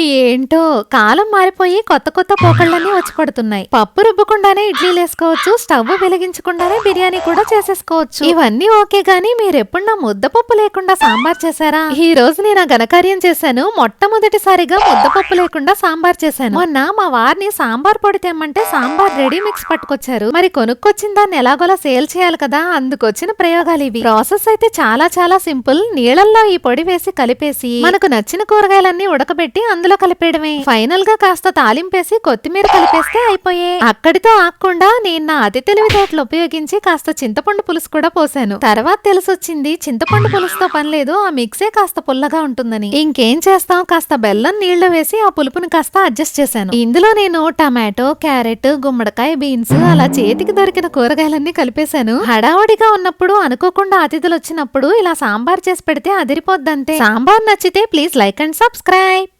ఏంటో కాలం మారిపోయి కొత్త కొత్త పోకళ్ళన్నీ వచ్చి పడుతున్నాయి పప్పు రుబ్బకుండానే ఇడ్లీలు వేసుకోవచ్చు స్టవ్ వెలిగించకుండానే బిర్యానీ కూడా చేసేసుకోవచ్చు. ఇవన్నీ ఓకే గానీ మీరెప్పుడు నా ముద్దపప్పు లేకుండా సాంబార్ చేశారా? ఈ రోజు నేను ఆ ఘనకార్యం చేశాను. మొట్టమొదటిసారిగా ముద్దపప్పు లేకుండా సాంబార్ చేశాను. మొన్న మా వారిని సాంబార్ పొడి తెమ్మంటే సాంబార్ రెడీ మిక్స్ పట్టుకొచ్చారు. మరి కొనుక్కొచ్చిన దాన్ని ఎలాగోలా సేల్ చేయాలి కదా? అందుకొచ్చిన ప్రయోగాలు ఇవి. ప్రాసెస్ అయితే చాలా చాలా సింపుల్. నీళ్ళల్లో ఈ పొడి వేసి కలిపేసి మనకు నచ్చిన కూరగాయలన్నీ ఉడకబెట్టి అందులో కలిపేయడమే. ఫైనల్గా కాస్త తాలింపేసి కొత్తిమీర కలిపేస్తే అయిపోయే. అక్కడితో ఆకుండా నేను నా అతి తెలివితేటలు ఉపయోగించి కాస్త చింతపండు పులుసు కూడా పోసాను. తర్వాత తెలిసొచ్చింది చింతపండు పులుసుతో పని లేదు ఆ మిక్సే కాస్త పుల్లగా ఉంటుందని. ఇంకేం చేస్తాం? కాస్త బెల్లం నీళ్ళు వేసి ఆ పులుపుని కాస్త అడ్జస్ట్ చేశాను. ఇందులో నేను టమాటో క్యారెట్ గుమ్మడికాయ బీన్స్ అలా చేతికి దొరికిన కూరగాయలన్నీ కలిపేశాను. హడావుడిగా ఉన్నప్పుడు అనుకోకుండా అతిథులు వచ్చినప్పుడు ఇలా సాంబార్ చేసి పెడితే అదిరిపోద్దంతే. సాంబార్ నచ్చితే ప్లీజ్ లైక్ అండ్ సబ్స్క్రైబ్.